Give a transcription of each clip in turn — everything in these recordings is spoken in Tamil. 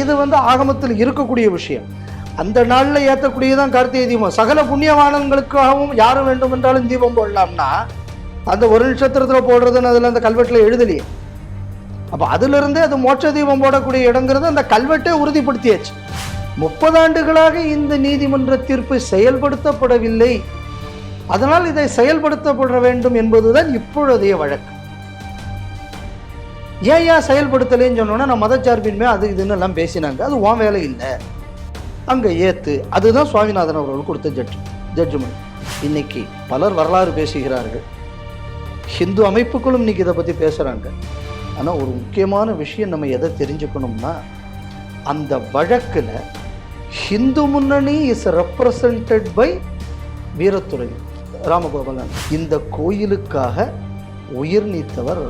இது வந்து ஆகமத்தில் இருக்கக்கூடிய விஷயம். அந்த நாளில் ஏற்றக்கூடியதான் கார்த்திகை தீபம். சகல புண்ணியவானங்களுக்காகவும் யாரும் வேண்டும் என்றாலும் தீபம் போடலாம்னா அந்த ஒரு நட்சத்திரத்தில் போடுறதுன்னு அதில் அந்த கல்வெட்டில் எழுதலையே. அப்போ அதிலிருந்தே அது மோட்ச தீபம் போடக்கூடிய இடங்கிறது அந்த கல்வெட்டே உறுதிப்படுத்தியாச்சு. முப்பது ஆண்டுகளாக இந்த நீதிமன்ற தீர்ப்பு செயல்படுத்தப்படவில்லை. அதனால் இதை செயல்படுத்தப்பட வேண்டும் என்பதுதான் இப்பொழுதைய வழக்கு. ஏன் ஏன் செயல்படுத்தலைன்னு சொன்னோன்னா நான் மதச்சார்பின்மை அது இதுன்னு எல்லாம் பேசினாங்க. அது உன் வேலை இல்லை. அங்கே ஏற்று அதுதான் சுவாமிநாதன் அவர்கள் கொடுத்த ஜட்ஜ் ஜட்ஜ்மெண்ட் இன்னைக்கு பலர் வரலாறு பேசுகிறார்கள். ஹிந்து அமைப்புகளும் இன்னைக்கு இதை பற்றி பேசுகிறாங்க ஆனால் ஒரு முக்கியமான விஷயம் நம்ம எதை தெரிஞ்சுக்கணும்னா அந்த வழக்கில் Hindu Munnani is represented by Veerathurai Ramagopalan. இந்த கோயிலுக்காக உயிர் நீத்தவர்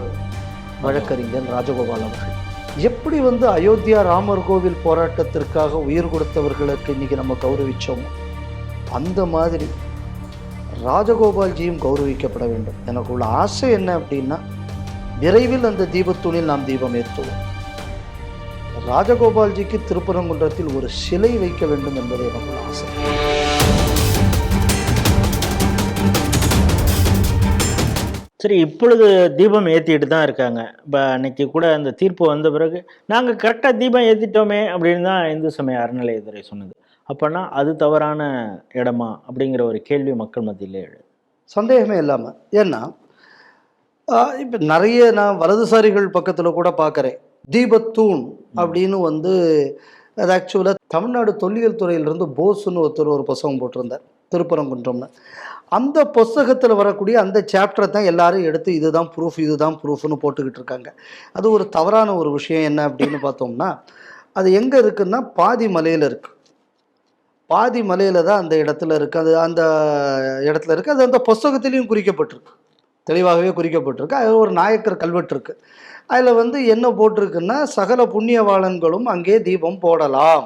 வழக்கறிஞர் ராஜகோபால் அவர்கள். எப்படி வந்து அயோத்தியா ராமர் கோவில் போராட்டத்திற்காக உயிர் கொடுத்தவர்களுக்கு இன்னைக்கு நம்ம கௌரவிச்சோம் அந்த மாதிரி ராஜகோபால்ஜியும் கௌரவிக்கப்பட வேண்டும். எனக்கு உள்ள ஆசை என்ன அப்படின்னா விரைவில் அந்த தீபத்தூணில் நாம் தீபம் ஏற்றுவோம். ராஜகோபால்ஜிக்கு திருப்பரங்குன்றத்தில் ஒரு சிலை வைக்க வேண்டும் என்பது எனக்கு ஆசை. சரி இப்பொழுது தீபம் ஏற்றிட்டு தான் இருக்காங்க. இப்போ அன்னைக்கு கூட அந்த தீர்ப்பு வந்த பிறகு நாங்கள் கரெக்டாக தீபம் ஏற்றிட்டோமே அப்படின்னு தான் இந்து சமய அறநிலையத்துறை சொன்னது. அப்போனா அது தவறான இடமா? அப்படிங்கிற ஒரு கேள்வி மக்கள் மத்தியிலே எழுது சந்தேகமே இல்லாமல் ஏன்னா இப்போ நிறைய நான் வலதுசாரிகள் பக்கத்தில் கூட பார்க்குறேன் தீபத்தூண் அப்படின்னு வந்து அது ஆக்சுவலாக தமிழ்நாடு தொல்லியல் துறையிலிருந்து போஸ்ன்னு ஒருத்தர் ஒரு புஸ்தகம் போட்டிருந்தார். திருப்பரங்குன்றம்னு. அந்த புஸ்தகத்தில் வரக்கூடிய அந்த சாப்டரை தான் எல்லாரும் எடுத்து இதுதான் ப்ரூஃப் இதுதான் ப்ரூஃப்னு போட்டுக்கிட்டு இருக்காங்க. அது ஒரு தவறான ஒரு விஷயம் என்ன அப்படின்னு பார்த்தோம்னா அது எங்கே இருக்குன்னா பாதி மலையில் இருக்குது பாதி மலையில் தான் அந்த இடத்துல இருக்குது அது அந்த இடத்துல இருக்குது அது அந்த புஸ்தகத்திலையும் குறிக்கப்பட்டிருக்கு. தெளிவாகவே குறிக்கப்பட்டிருக்கு. அது ஒரு நாயக்கர் கல்வெட்டு இருக்குது அதில் வந்து என்ன போட்டிருக்குன்னா சகல புண்ணியவாளன்களும் அங்கே தீபம் போடலாம்.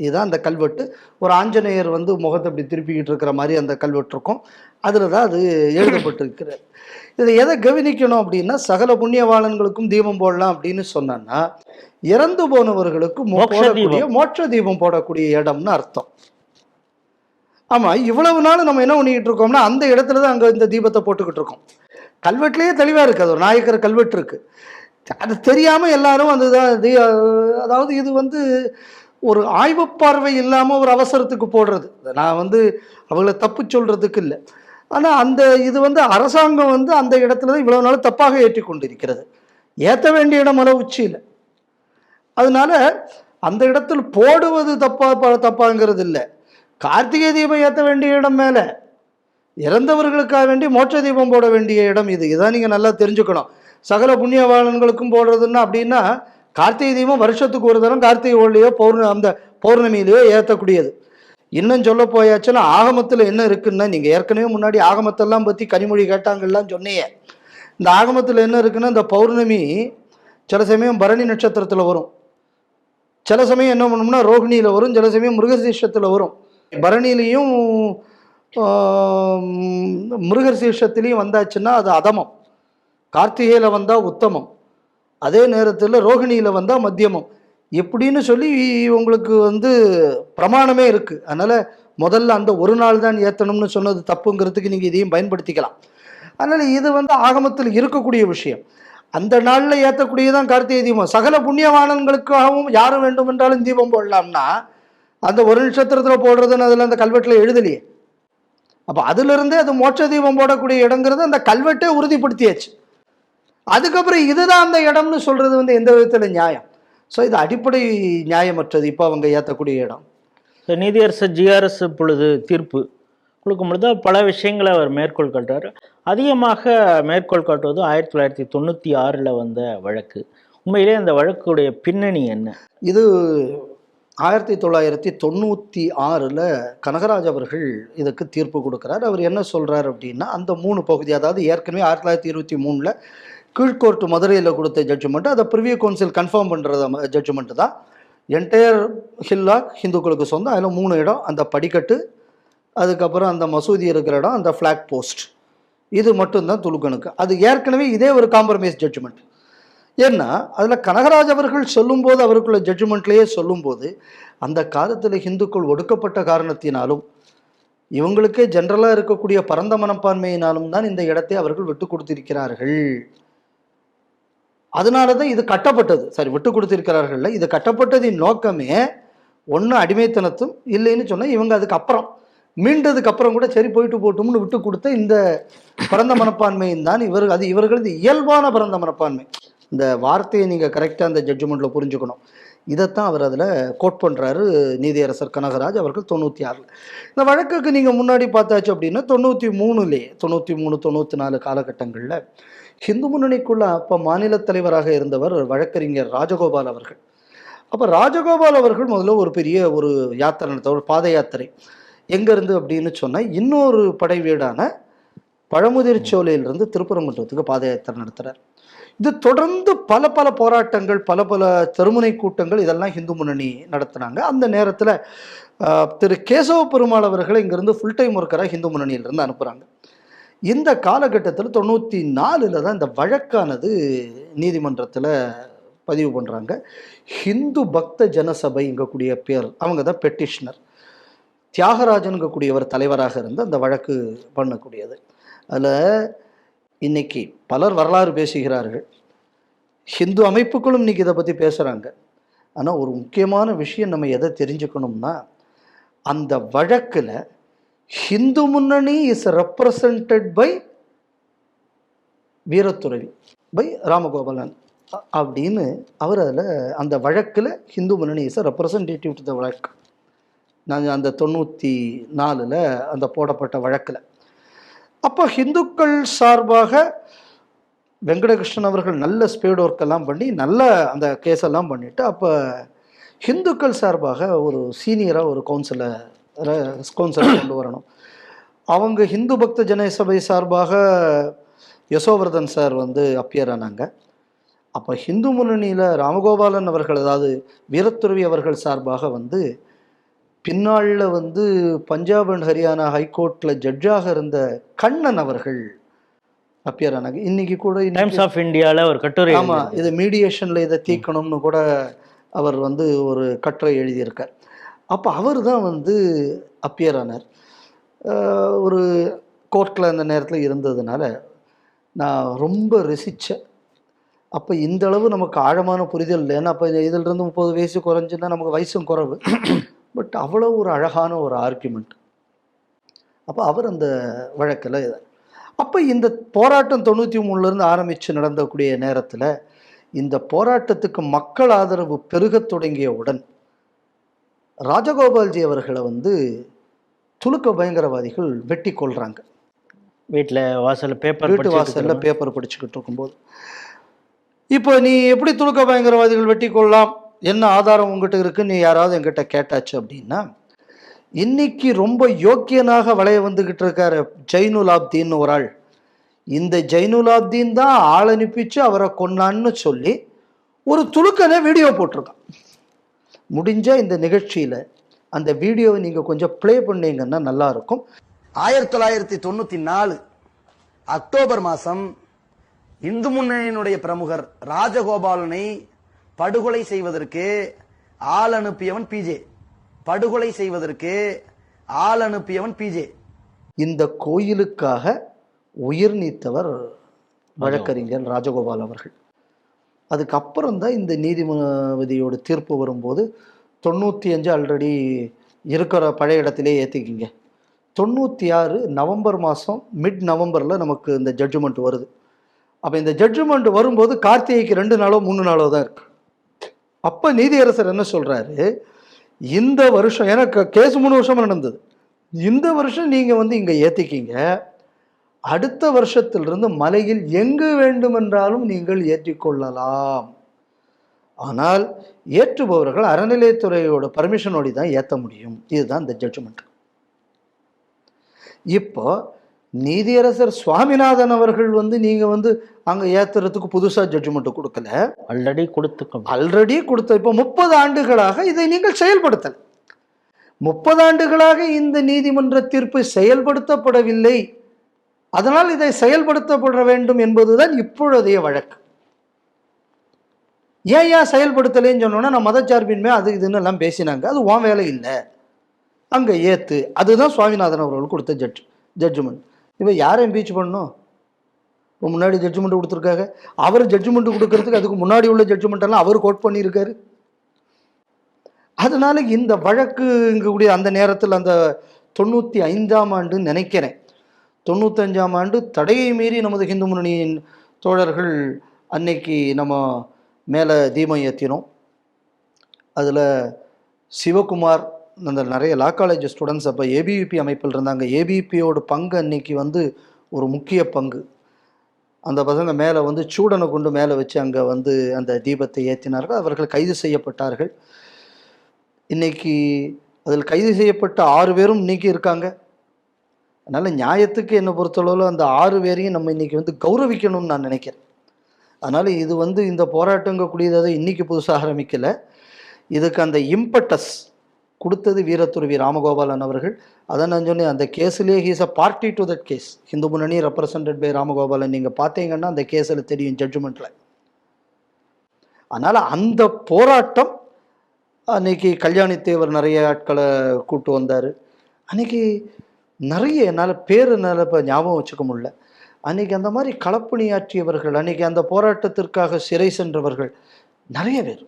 இதுதான் அந்த கல்வெட்டு. ஒரு ஆஞ்சநேயர் வந்து முகத்தை இப்படி திருப்பிக்கிட்டு இருக்கிற மாதிரி அந்த கல்வெட்டு இருக்கும். அதில் தான் அது எழுதப்பட்டிருக்கிறது. இதில் எதை கவனிக்கணும் அப்படின்னா சகல புண்ணியவாளன்களுக்கும் தீபம் போடலாம் அப்படின்னு சொன்னோன்னா இறந்து போனவர்களுக்கு போடக்கூடிய தீபம். மோட்ச தீபம் போடக்கூடிய இடம்னு அர்த்தம். ஆமாம் இவ்வளவு நாள் நம்ம என்ன பண்ணிக்கிட்டு இருக்கோம்னா அந்த இடத்துல தான் அங்கே இந்த தீபத்தை போட்டுக்கிட்டு இருக்கோம். கல்வெட்டுலேயே தெளிவாக இருக்குது அது ஒரு நாயக்கர் கல்வெட்டு இருக்குது அது தெரியாமல் எல்லாரும் அந்த இத- அதாவது இது வந்து ஒரு ஆய்வு பார்வை இல்லாமல் ஒரு அவசரத்துக்கு போடுறது. நான் வந்து அவங்கள தப்பு சொல்கிறதுக்கு இல்லை. ஆனால் அந்த இது வந்து அரசாங்கம் வந்து அந்த இடத்துல தான் இவ்வளோ நாள் தப்பாக ஏற்றி கொண்டிருக்கிறது ஏற்ற வேண்டிய இடம் அளவு உச்சியில். அதனால் அந்த இடத்தில் போடுவது தப்பா ப- தப்பாங்கிறது இல்லை. கார்த்திகை தீபம் ஏற்ற வேண்டிய இடம் மேலே. இறந்தவர்களுக்காக வேண்டி மோட்ச தீபம் போட வேண்டிய இடம் இது. இதான் நீங்கள் நல்லா தெரிஞ்சுக்கணும். சகல புண்ணியவாளன்களுக்கும் போடுறதுன்னா அப்படின்னா கார்த்திகை தீபம் வருஷத்துக்கு ஒரு தரம் கார்த்திகை ஒளியோ பௌர்ண அந்த பௌர்ணமியிலையோ ஏற்றக்கூடியது. இன்னும் சொல்ல போயாச்சுன்னா ஆகமத்தில் என்ன இருக்குன்னா நீங்கள் ஏற்கனவே முன்னாடி ஆகமத்தெல்லாம் பற்றி கனிமொழி கேட்டாங்கலாம் சொன்னீங்க. இந்த ஆகமத்தில் என்ன இருக்குன்னா இந்த பௌர்ணமி சில சமயம் பரணி நட்சத்திரத்தில் வரும். சில சமயம் என்ன பண்ணோம்னா ரோஹிணியில் வரும் சில சமயம் மிருகசீஷத்தில் வரும். பரணிலையும் மிருகசீஷத்துலேயும் வந்தாச்சுன்னா அது அதமம். கார்த்திகையில் வந்தால் உத்தமம். அதே நேரத்தில் ரோகிணியில் வந்தால் மத்தியமம். எப்படின்னு சொல்லி உங்களுக்கு வந்து பிரமாணமே இருக்குது அதனால் முதல்ல அந்த ஒரு நாள் தான் ஏற்றணும்னு சொன்னது தப்புங்கிறதுக்கு நீங்கள் இதையும் பயன்படுத்திக்கலாம். அதனால் இது வந்து ஆகமத்தில் இருக்கக்கூடிய விஷயம். அந்த நாளில் ஏற்றக்கூடியதான் கார்த்திகை தீபம். சகல புண்ணியவானங்களுக்காகவும் யார் வேண்டும் என்றாலும் தீபம் போடலாம்னா அந்த ஒரு நட்சத்திரத்தில் போடுறதுன்னு அதில் அந்த கல்வெட்டில் எழுதலையே. அப்போ அதிலிருந்தே அது மோட்ச தீபம் போடக்கூடிய இடங்கிறது அந்த கல்வெட்டே உறுதிப்படுத்தியாச்சு. அதுக்கப்புறம் இதுதான் அந்த இடம்னு சொல்கிறது வந்து எந்த விதத்தில் நியாயம்? ஸோ இது அடிப்படை நியாயமற்றது. இப்போ அவங்க ஏற்றக்கூடிய இடம். ஸோ நீதியரசர் ஜிஆர்எஸ் இப்பொழுது தீர்ப்பு கொடுக்கும் பொழுது பல விஷயங்களை அவர் மேற்கோள் காட்டுறாரு. அதிகமாக மேற்கோள் காட்டுவது ஆயிரத்தி தொள்ளாயிரத்தி தொண்ணூற்றி ஆறில் வந்த வழக்கு. உண்மையிலே அந்த வழக்குடைய பின்னணி என்ன? இது ஆயிரத்தி தொள்ளாயிரத்தி தொண்ணூற்றி ஆறில் கனகராஜ் அவர்கள் இதுக்கு தீர்ப்பு கொடுக்குறார். அவர் என்ன சொல்கிறார் அப்படின்னா அந்த மூணு பகுதி அதாவது ஏற்கனவே ஆயிரத்தி தொள்ளாயிரத்தி இருபத்தி மூணில் கீழ்கோர்ட் மதுரையில் கொடுத்த ஜட்ஜ்மெண்ட் அதை ப்ரிவியூ கவுன்சில் கன்ஃபார்ம் பண்ணுறத ஜட்ஜ்மெண்ட் தான். என்டையர் ஹில்லா ஹிந்துக்களுக்கு சொந்தம் அதில் மூணு இடம் அந்த படிக்கட்டு அதுக்கப்புறம் அந்த மசூதி இருக்கிற இடம் அந்த ஃப்ளாக் போஸ்ட் இது மட்டும்தான் துலுக்கனுக்கு. அது ஏற்கனவே இதே ஒரு காம்ப்ரமைஸ் ஜட்ஜ்மெண்ட் ஏன்னா அதில் கனகராஜ் அவர்கள் சொல்லும்போது அவருக்குள்ள ஜட்ஜ்மெண்ட்லேயே சொல்லும்போது அந்த காலத்தில் ஹிந்துக்கள் ஒடுக்கப்பட்ட காரணத்தினாலும் இவங்களுக்கே ஜென்ரலாக இருக்கக்கூடிய பரந்த மனப்பான்மையினாலும் தான் இந்த இடத்தை அவர்கள் விட்டு கொடுத்திருக்கிறார்கள். அதனால தான் இது கட்டப்பட்டது. சரி விட்டு கொடுத்திருக்கிறார்கள்ல இது கட்டப்பட்டதின் நோக்கமே ஒன்று அடிமைத்தனத்தும் இல்லைன்னு சொன்னால் இவங்க அதுக்கு அப்புறம். மீண்டதுக்கு அப்புறம் கூட சரி போயிட்டு போட்டும்னு விட்டு கொடுத்த இந்த பரந்த மனப்பான்மையின் தான் இவர்கள் அது இவர்களது இயல்பான பரந்த மனப்பான்மை. இந்த வார்த்தையை நீங்கள் கரெக்டாக அந்த ஜட்ஜ்மெண்ட்டில் புரிஞ்சுக்கணும். இதைத்தான் அவர் அதில் கோட் பண்ணுறாரு நீதியரசர் கனகராஜ் அவர்கள் தொண்ணூற்றி ஆறில் இந்த வழக்குக்கு நீங்கள் முன்னாடி பார்த்தாச்சு அப்படின்னா தொண்ணூற்றி மூணுலேயே தொண்ணூற்றி மூணு தொண்ணூற்றி நாலு காலகட்டங்களில் ஹிந்து முன்னணிக்குள்ள அப்போ மாநில தலைவராக இருந்தவர் வழக்கறிஞர் ராஜகோபால் அவர்கள். அப்போ ராஜகோபால் அவர்கள் முதல்ல ஒரு பெரிய ஒரு யாத்திரை நடத்த ஒரு பாத யாத்திரை. எங்கேருந்து அப்படின்னு சொன்னால் இன்னொரு படை வீடான பழமுதிர்ச்சோலையிலிருந்து திருப்பரங்குன்றத்துக்கு பாத யாத்திரை நடத்துகிறார் இது தொடர்ந்து பல பல போராட்டங்கள் பல பல தெருமுனை கூட்டங்கள் இதெல்லாம் ஹிந்து முன்னணி நடத்துனாங்க. அந்த நேரத்தில் திரு கேசவ பெருமாள் அவர்களை இங்கேருந்து ஃபுல் டைம் ஒர்க்கராக ஹிந்து முன்னணியிலிருந்து அனுப்புகிறாங்க இந்த காலகட்டத்தில் தொண்ணூற்றி நாலில் தான் இந்த வழக்கானது நீதிமன்றத்தில் பதிவு பண்ணுறாங்க ஹிந்து பக்த ஜனசபை இங்கக்கூடிய பேர் அவங்க தான் பெட்டிஷனர். தியாகராஜனுங்கக்கூடியவர் தலைவராக இருந்து அந்த வழக்கு பண்ணக்கூடியது. அதில் இன்னைக்கு பலர் வரலாறு பேசுகிறார்கள். ஹிந்து அமைப்புகளும் இன்னைக்கு இதை பற்றி பேசுகிறாங்க ஆனால் ஒரு முக்கியமான விஷயம் நம்ம எதை தெரிஞ்சுக்கணும்னா அந்த வழக்கில் Hindu Munnani is represented by வீரத்துறவி by Ramagopalan. அப்படின்னு அவர் அதில் அந்த வழக்கில் Hindu Munnani is representative to the வழக்கு. நான் அந்த தொண்ணூற்றி நாலில் அந்த போடப்பட்ட வழக்கில். அப்போ ஹிந்துக்கள் சார்பாக வெங்கடகிருஷ்ணன் அவர்கள் நல்ல ஸ்பீட் ஒர்க் எல்லாம் பண்ணி நல்ல அந்த கேஸெல்லாம் பண்ணிவிட்டு அப்போ ஹிந்துக்கள் சார்பாக ஒரு சீனியராக ஒரு கவுன்சிலை கவுன்சிலர் கொண்டு வரணும். அவங்க ஹிந்து பக்த ஜன சபை சார்பாக யசோவர்தன் சார் வந்து அப்பியர் ஆனாங்க. அப்போ ஹிந்து முன்னணியில் ராமகோபாலன் அவர்கள் அதாவது வீரத்துறவி அவர்கள் சார்பாக வந்து பின்னாளில் வந்து பஞ்சாப் அண்ட் ஹரியானா ஹைகோர்ட்டில் ஜட்ஜாக இருந்த கண்ணன் அவர்கள் அப்பியர் ஆனாங்க. இன்னைக்கு கூட டைம்ஸ் ஆஃப் இந்தியாவில் ஒரு கட்டுரை ஆமா எழுதியிருந்தார். இது மீடியேஷன்ல இதை தீர்க்கணும்னு கூட அவர் வந்து ஒரு கட்டுரை எழுதியிருக்கார். அப்போ அவர் தான் வந்து அப்பியர் ஆனார். ஒரு கோர்ட்டில் அந்த நேரத்தில் இருந்ததுனால நான் ரொம்ப ரசித்தேன் அப்போ இந்த அளவு நமக்கு ஆழமான புரிதல் இல்லைன்னா அப்போ இதிலிருந்து முப்பது வயசு குறைஞ்சுன்னா நமக்கு வயசும் குறைவு. பட் அவ்வளோ ஒரு அழகான ஒரு ஆர்குமெண்ட் அப்போ அவர் அந்த வழக்கில் அப்போ இந்த போராட்டம் தொண்ணூற்றி மூணுலேருந்து ஆரம்பித்து நடந்தக்கூடிய நேரத்தில் இந்த போராட்டத்துக்கு மக்கள் ஆதரவு பெருகத் தொடங்கியவுடன் ராஜகோபால்ஜி அவர்களை வந்து துலுக்க பயங்கரவாதிகள் வெட்டி கொள்றாங்க வீட்டில் வாசல்ல பேப்பர் வீட்டு வாசல்ல பேப்பர் படிச்சுக்கிட்டு இருக்கும்போது இப்போ நீ எப்படி துலுக்க பயங்கரவாதிகள் வெட்டி கொள்ளலாம்? என்ன ஆதாரம் உங்ககிட்ட இருக்கு? நீ யாராவது என்கிட்ட கேட்டாச்சு அப்படின்னா இன்னைக்கு ரொம்ப யோக்கியனாக வளைய வந்துகிட்டு இருக்காரு ஜைனுலாப்தீன் ஒரு ஆள். இந்த ஜைனுலாப்தீன் தான் ஆள் அனுப்பிச்சு அவரை கொன்னான்னு சொல்லி ஒரு துலுக்கனை வீடியோ போட்டிருக்கான். முடிஞ்ச இந்த நிகழ்ச்சியில அந்த வீடியோவை நீங்க கொஞ்சம் ப்ளே பண்ணீங்கன்னா நல்லா இருக்கும் ஆயிரத்தி தொள்ளாயிரத்தி தொண்ணூத்தி நாலு அக்டோபர் மாசம் இந்து முன்னணியினுடைய பிரமுகர் ராஜகோபாலனை படுகொலை செய்வதற்கு ஆள் அனுப்பியவன் பிஜே படுகொலை செய்வதற்கு ஆள் அனுப்பியவன் பிஜே இந்த கோயிலுக்காக உயிர் நீத்தவர் வழக்கறிஞர் ராஜகோபால் அவர்கள். அதுக்கப்புறம் தான் இந்த நீதிபதியோட தீர்ப்பு வரும்போது தொண்ணூற்றி அஞ்சு ஆல்ரெடி இருக்கிற பழைய இடத்திலே ஏற்றிக்கிங்க தொண்ணூற்றி ஆறு நவம்பர் மாதம் மிட் நவம்பரில் நமக்கு இந்த ஜட்ஜ்மெண்ட் வருது. அப்போ இந்த ஜட்ஜ்மெண்ட் வரும்போது கார்த்திகைக்கு ரெண்டு நாளோ மூணு நாளோ தான் இருக்குது அப்போ நீதியரசர் என்ன சொல்கிறாரு இந்த வருஷம் எனக்கு கேஸ் மூணு வருஷமாக நடந்தது. இந்த வருஷம் நீங்கள் வந்து இங்கே ஏற்றிக்கிங்க அடுத்த வருஷத்திலிருந்து மலையில் எங்கு வேண்டுமென்றாலும் நீங்கள் ஏற்றிக்கொள்ளலாம். ஆனால் ஏற்றுபவர்கள் அறநிலையத்துறையோட பர்மிஷனோடு தான் ஏற்ற முடியும். இதுதான் இந்த ஜட்ஜ்மெண்ட் இப்போ நீதியரசர் சுவாமிநாதன் அவர்கள் வந்து நீங்க வந்து அங்க ஏத்துறதுக்கு புதுசா ஜட்ஜ்மெண்ட் கொடுக்கல. ஆல்ரெடி கொடுத்துக்கோங்க. ஆல்ரெடி கொடுத்த இப்போ முப்பது ஆண்டுகளாக இதை நீங்கள் செயல்படுத்தல். முப்பது ஆண்டுகளாக இந்த நீதிமன்ற தீர்ப்பு செயல்படுத்தப்படவில்லை. அதனால் இதை செயல்படுத்தப்பட வேண்டும் என்பதுதான் இப்பொழுதைய வழக்கு. ஏன் ஏன் செயல்படுத்தலைன்னு சொன்னோன்னா நான் மதச்சார்பின்மை அது இதுன்னு எல்லாம் பேசினாங்க. அது உன் வேலை இல்லை. அங்கே ஏற்று அதுதான் சுவாமிநாதன் அவர்கள் கொடுத்த ஜட்ஜ் ஜட்ஜ்மெண்ட் இப்போ யாரை இம்பீச் பண்ணணும்? இப்போ முன்னாடி ஜட்ஜ்மெண்ட் கொடுத்துருக்காங்க. அவர் ஜட்ஜ்மெண்ட் கொடுக்கறதுக்கு அதுக்கு முன்னாடி உள்ள ஜட்ஜ்மெண்ட்டெல்லாம் அவர் கோட் பண்ணியிருக்காரு. அதனால இந்த வழக்கு இங்கக்கூடிய அந்த நேரத்தில் அந்த தொண்ணூற்றி ஐந்தாம் ஆண்டு நினைக்கிறேன். தொண்ணூத்தஞ்சாம் ஆண்டு தடையை மீறி நமது ஹிந்து முன்னணியின் தோழர்கள் அன்னைக்கு நம்ம மேலே தீபம் ஏற்றினோம் அதில் சிவகுமார் அந்த நிறைய லா காலேஜ் ஸ்டூடெண்ட்ஸ் அப்போ ஏபிவிபி அமைப்பில் இருந்தாங்க. ஏபிவிபியோட பங்கு அன்னைக்கு வந்து ஒரு முக்கிய பங்கு. அந்த பசங்க மேலே வந்து சூடனை கொண்டு மேலே வச்சு அங்கே வந்து அந்த தீபத்தை ஏற்றினார்கள் அவர்கள் கைது செய்யப்பட்டார்கள். இன்னைக்கு அதில் கைது செய்யப்பட்ட ஆறு பேரும் இன்னைக்கு இருக்காங்க. அதனால் நியாயத்துக்கு என்னை பொறுத்தளவில் அந்த ஆறு பேரையும் நம்ம இன்னைக்கு வந்து கௌரவிக்கணும்னு நான் நினைக்கிறேன். அதனால் இது வந்து இந்த போராட்டங்கக்கூடியதை இன்னைக்கு புதுசாக ஆரம்பிக்கலை. இதுக்கு அந்த இம்பட்டஸ் கொடுத்தது வீரத்துருவி ராமகோபாலன் அவர்கள். அதை நான் சொன்னேன் அந்த கேஸ்லேயே he's a party to that case Hindu Munnani represented by Ramagopalan. நீங்கள் பார்த்தீங்கன்னா அந்த கேஸில் தெரியும் ஜட்ஜ்மெண்ட்டில் அதனால் அந்த போராட்டம் அன்னைக்கு கல்யாணி தேவர் நிறைய ஆட்களை கூட்டு வந்தார். அன்னைக்கு நிறைய என்னால் பேர் என்னால் இப்போ ஞாபகம் வச்சுக்க முடியல. அன்றைக்கி அந்த மாதிரி களப்பணியாற்றியவர்கள் அன்றைக்கி அந்த போராட்டத்திற்காக சிறை சென்றவர்கள் நிறைய பேர்.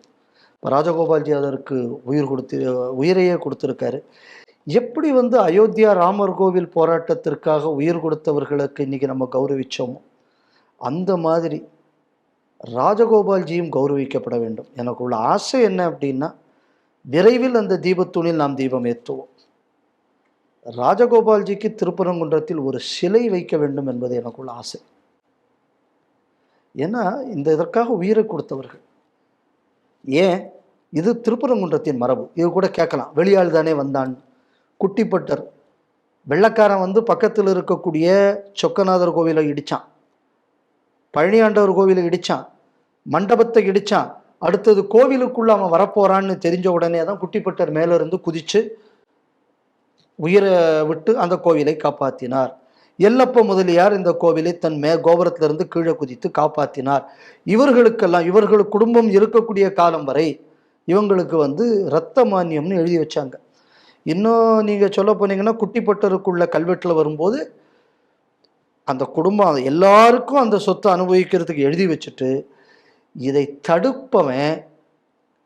இப்போ ராஜகோபால்ஜி அதற்கு உயிர் கொடுத்து உயிரையே கொடுத்துருக்காரு. எப்படி வந்து அயோத்தியா ராமர் கோவில் போராட்டத்திற்காக உயிர் கொடுத்தவர்களுக்கு இன்றைக்கி நம்ம கௌரவித்தோமோ அந்த மாதிரி ராஜகோபால்ஜியும் கௌரவிக்கப்பட வேண்டும். எனக்கு உள்ள ஆசை என்ன அப்படின்னா விரைவில் அந்த தீபத்தூணில் நாம் தீபம் ஏற்றுவோம். ராஜகோபால்ஜிக்கு திருப்பரங்குன்றத்தில் ஒரு சிலை வைக்க வேண்டும் என்பது எனக்குள்ள ஆசை. ஏன்னா இந்த இதற்காக உயிரை கொடுத்தவர்கள். ஏன்? இது திருப்பரங்குன்றத்தின் மரபு. இது கூட கேட்கலாம். வெளியாள் தானே வந்தான். குட்டிப்பட்டர். வெள்ளக்காரன் வந்து பக்கத்தில் இருக்கக்கூடிய சொக்கநாதர் கோவிலை இடித்தான் பழனியாண்டவர் கோவிலை இடித்தான் மண்டபத்தை இடித்தான் அடுத்தது கோவிலுக்குள்ளே அவன் வரப்போறான்னு தெரிஞ்ச உடனே தான் குட்டிப்பட்டர் மேலேருந்து குதித்து உயிரை விட்டு அந்த கோவிலை காப்பாற்றினார் எல்லப்ப முதலியார் இந்த கோவிலை தன் மே கோபுரத்திலிருந்து கீழே குதித்து காப்பாற்றினார் இவர்களுக்கெல்லாம் இவர்கள் குடும்பம் இருக்கக்கூடிய காலம் வரை இவங்களுக்கு வந்து இரத்த மானியம்னு எழுதி வச்சாங்க. இன்னும் நீங்கள் சொல்ல போனீங்கன்னா குட்டிப்பட்டருக்குள்ள கல்வெட்டில் வரும்போது அந்த குடும்பம் எல்லாருக்கும் அந்த சொத்தை அனுபவிக்கிறதுக்கு எழுதி வச்சுட்டு இதை தடுப்பவன்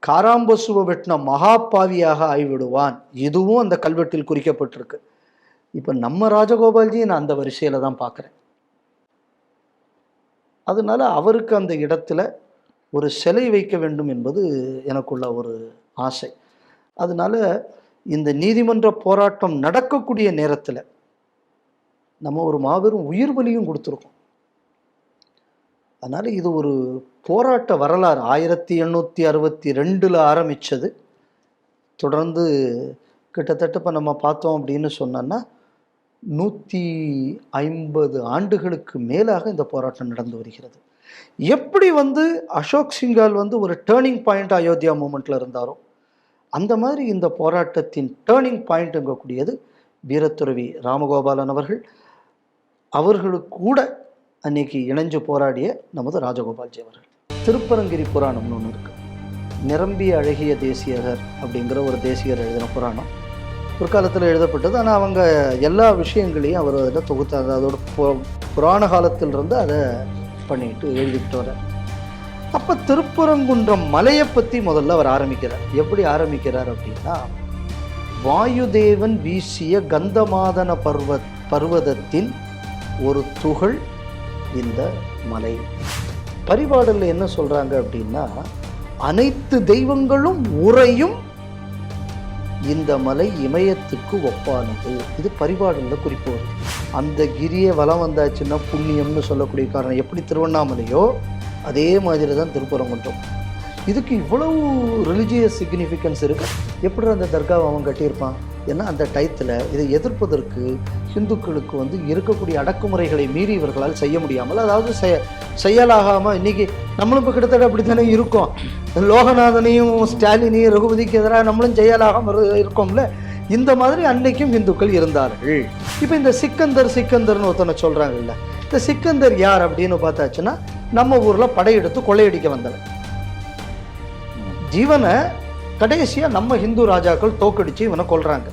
காராம்பசுவை வெட்டின மகாபாவியாக ஆகிவிடுவான் இதுவும் அந்த கல்வெட்டில் குறிக்கப்பட்டிருக்கு. இப்போ நம்ம ராஜகோபால்ஜி நான் அந்த வரிசையில் தான் பார்க்குறேன். அதனால அவருக்கு அந்த இடத்துல ஒரு சிலை வைக்க வேண்டும் என்பது எனக்குள்ள ஒரு ஆசை. அதனால இந்த நீதிமன்ற போராட்டம் நடக்கக்கூடிய நேரத்தில் நம்ம ஒரு மாபெரும் உயிர் பலியும் கொடுத்துருக்கோம். அதனால் இது ஒரு போராட்ட வரலாறு. ஆயிரத்தி எண்ணூற்றி அறுபத்தி ரெண்டில் ஆரம்பித்தது தொடர்ந்து கிட்டத்தட்ட இப்போ நம்ம பார்த்தோம் அப்படின்னு சொன்னோன்னா நூற்றி ஐம்பது ஆண்டுகளுக்கு மேலாக இந்த போராட்டம் நடந்து வருகிறது. எப்படி வந்து அசோக் சிங்கால் வந்து ஒரு டேர்னிங் பாயிண்ட் அயோத்தியா மூமெண்ட்டில் இருந்தாரோ அந்த மாதிரி இந்த போராட்டத்தின் டேர்னிங் பாயிண்ட்டுங்கக்கூடியது வீரத்துறவி ராமகோபாலன் அவர்கள். அவர்களுக்கு கூட அன்னைக்கு இணைஞ்சு போராடிய நமது ராஜகோபால்ஜி அவர்கள். திருப்பரங்கிரி புராணம்னு ஒன்று இருக்குது நிரம்பிய அழகிய தேசியகர் அப்படிங்கிற ஒரு தேசியர் எழுதின புராணம். பிற்காலத்தில் எழுதப்பட்டது. ஆனால் அவங்க எல்லா விஷயங்களையும் அவர் அதில் தொகுத்தார். அதோட பு- புராண காலத்திலிருந்து அதை பண்ணிட்டு எழுதிக்கிட்டு வர. அப்போ திருப்பரங்குன்றம் மலையை பற்றி முதல்ல அவர் ஆரம்பிக்கிறார். எப்படி ஆரம்பிக்கிறார் அப்படின்னா வாயுதேவன் வீசிய கந்தமாதன பர்வ பர்வதத்தின் ஒரு துகள் இந்த மலை. பரிபாடலில் என்ன சொல்கிறாங்க அப்படின்னா அனைத்து தெய்வங்களும் உறையும் இந்த மலை இமயத்துக்கு ஒப்பானது. இது பரிபாடலில் குறிப்பு வருது. அந்த கிரியை வலம் வந்தாச்சுன்னா புண்ணியம்னு சொல்லக்கூடிய காரணம். எப்படி திருவண்ணாமலையோ அதே மாதிரி தான் திருப்பரங்குன்றம். இதுக்கு இவ்வளவு ரிலிஜியஸ் சிக்னிஃபிகன்ஸ் இருக்கு. எப்படி அந்த தர்காவை அவன் கட்டியிருப்பான்? ஏன்னா அந்த டயத்தில் இதை எதிர்ப்பதற்கு ஹிந்துக்களுக்கு வந்து இருக்கக்கூடிய அடக்குமுறைகளை மீறி இவர்களால் செய்ய முடியாமல் அதாவது செய செயலாகாமல் இன்னைக்கு நம்மளும் இப்போ கிட்டத்தட்ட அப்படி தானே இருக்கோம். லோகநாதனையும் ஸ்டாலினையும் ரகுபதிக்கு எதிராக நம்மளும் செயலாகாமல் இருக்கோம்ல. இந்த மாதிரி அன்னைக்கும் இந்துக்கள் இருந்தார்கள். இப்போ இந்த சிக்கந்தர் சிக்கந்தர்னு ஒருத்தனை சொல்கிறாங்கல்ல இந்த சிக்கந்தர் யார் அப்படின்னு பார்த்தாச்சுன்னா நம்ம ஊரில் படையெடுத்து கொள்ளையடிக்க வந்தவன். ஜீவனை கடைசியாக நம்ம ஹிந்து ராஜாக்கள் தோக்கடித்து இவனை கொள்கிறாங்க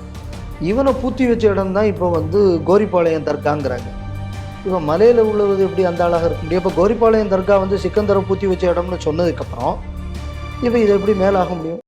இவனை பூத்தி வச்ச இடம் தான் இப்போ வந்து கோரிப்பாளையம் தர்காங்கிறாங்க. இப்போ மலையில் உள்ளது எப்படி அந்த அழகாக இருக்க முடியும்? இப்போ கோரிப்பாளையம் தர்கா வந்து சிக்கந்தரை பூத்தி வச்ச இடம்னு சொன்னதுக்கப்புறம் இப்போ இது எப்படி மேலாக முடியும்?